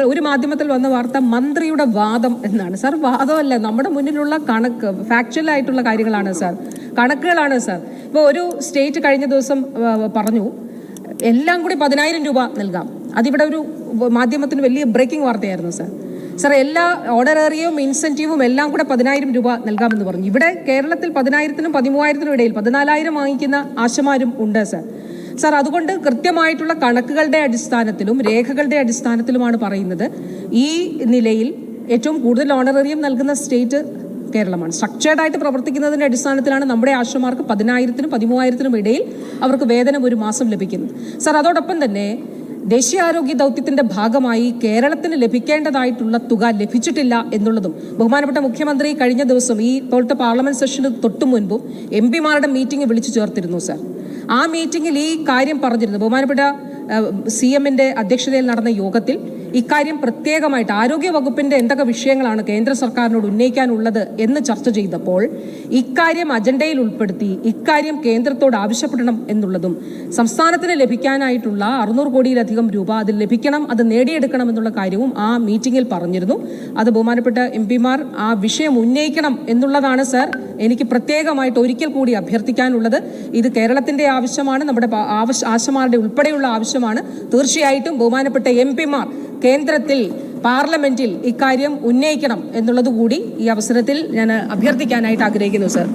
ഒരു മാധ്യമത്തിൽ വന്ന വാർത്ത മന്ത്രിയുടെ വാദം എന്നാണ്. സാർ വാദമല്ല. നമ്മുടെ മുന്നിലുള്ള കണക്ക് ഫാക്ച്വൽ ആയിട്ടുള്ള കാര്യങ്ങളാണ് സാർ. കണക്കുകളാണ് സാർ. ഇപ്പോൾ ഒരു സ്റ്റേറ്റ് കഴിഞ്ഞ ദിവസം പറഞ്ഞു എല്ലാം കൂടി പതിനായിരം രൂപ നൽകാം. അതിവിടെ ഒരു മാധ്യമത്തിന് വലിയ ബ്രേക്കിംഗ് വാർത്തയായിരുന്നു സാർ. സാർ എല്ലാ ഓർഡറേറിയവും ഇൻസെന്റീവും എല്ലാം കൂടെ പതിനായിരം രൂപ നൽകാമെന്ന് പറഞ്ഞു. ഇവിടെ കേരളത്തിൽ പതിനായിരത്തിനും പതിമൂവായിരത്തിനും ഇടയിൽ പതിനാലായിരം വാങ്ങിക്കുന്ന ആശമാരും ഉണ്ട് സാർ. സാർ അതുകൊണ്ട് കൃത്യമായിട്ടുള്ള കണക്കുകളുടെ അടിസ്ഥാനത്തിലും രേഖകളുടെ അടിസ്ഥാനത്തിലുമാണ് പറയുന്നത്. ഈ നിലയിൽ ഏറ്റവും കൂടുതൽ ഓണറേറിയം നൽകുന്ന സ്റ്റേറ്റ് കേരളമാണ്. സ്ട്രക്ചേർഡായിട്ട് പ്രവർത്തിക്കുന്നതിന്റെ അടിസ്ഥാനത്തിലാണ് നമ്മുടെ ആശമാർക്ക് പതിനായിരത്തിനും പതിമൂവായിരത്തിനും ഇടയിൽ അവർക്ക് വേതനം ഒരു മാസം ലഭിക്കുന്നത്. സാർ അതോടൊപ്പം തന്നെ ദേശീയാരോഗ്യ ദൗത്യത്തിന്റെ ഭാഗമായി കേരളത്തിന് ലഭിക്കേണ്ടതായിട്ടുള്ള തുക ലഭിച്ചിട്ടില്ല എന്നുള്ളതും ബഹുമാനപ്പെട്ട മുഖ്യമന്ത്രി കഴിഞ്ഞ ദിവസം ഈ ഇപ്പോഴത്തെ പാർലമെന്റ് സെഷന് തൊട്ടു മുൻപും എം പിമാരുടെ മീറ്റിംഗ് വിളിച്ചു ചേർത്തിരുന്നു സാർ. ആ മീറ്റിംഗിൽ ഈ കാര്യം പറഞ്ഞിരുന്നു. ബഹുമാനപ്പെട്ട സി എമ്മിന്റെ അധ്യക്ഷതയിൽ നടന്ന യോഗത്തിൽ ഇക്കാര്യം പ്രത്യേകമായിട്ട് ആരോഗ്യ വകുപ്പിന്റെ എന്തൊക്കെ വിഷയങ്ങളാണ് കേന്ദ്ര സർക്കാരിനോട് ഉന്നയിക്കാനുള്ളത് എന്ന് ചർച്ച ചെയ്തപ്പോൾ ഇക്കാര്യം അജണ്ടയിൽ ഉൾപ്പെടുത്തി ഇക്കാര്യം കേന്ദ്രത്തോട് ആവശ്യപ്പെടണം എന്നുള്ളതും സംസ്ഥാനത്തിന് ലഭിക്കാനായിട്ടുള്ള അറുന്നൂറ് കോടിയിലധികം രൂപ അതിൽ ലഭിക്കണം അത് നേടിയെടുക്കണം എന്നുള്ള കാര്യവും ആ മീറ്റിംഗിൽ പറഞ്ഞിരുന്നു. അത് ബഹുമാനപ്പെട്ട എം ആ വിഷയം ഉന്നയിക്കണം എന്നുള്ളതാണ് സർ. എനിക്ക് പ്രത്യേകമായിട്ട് ഒരിക്കൽ കൂടി അഭ്യർത്ഥിക്കാനുള്ളത് ഇത് കേരളത്തിന്റെ ആവശ്യമാണ് നമ്മുടെ ആവശ്യ ആശമാരുടെ ഉൾപ്പെടെയുള്ള ആവശ്യമാണ്. തീർച്ചയായിട്ടും ബഹുമാനപ്പെട്ട എം പിമാർ കേന്ദ്രത്തിൽ പാർലമെന്റിൽ ഇക്കാര്യം ഉന്നയിക്കണം എന്നുള്ളത് കൂടി ഈ അവസരത്തിൽ ഞാൻ അഭ്യർത്ഥിക്കാനായിട്ട് ആഗ്രഹിക്കുന്നു സർ.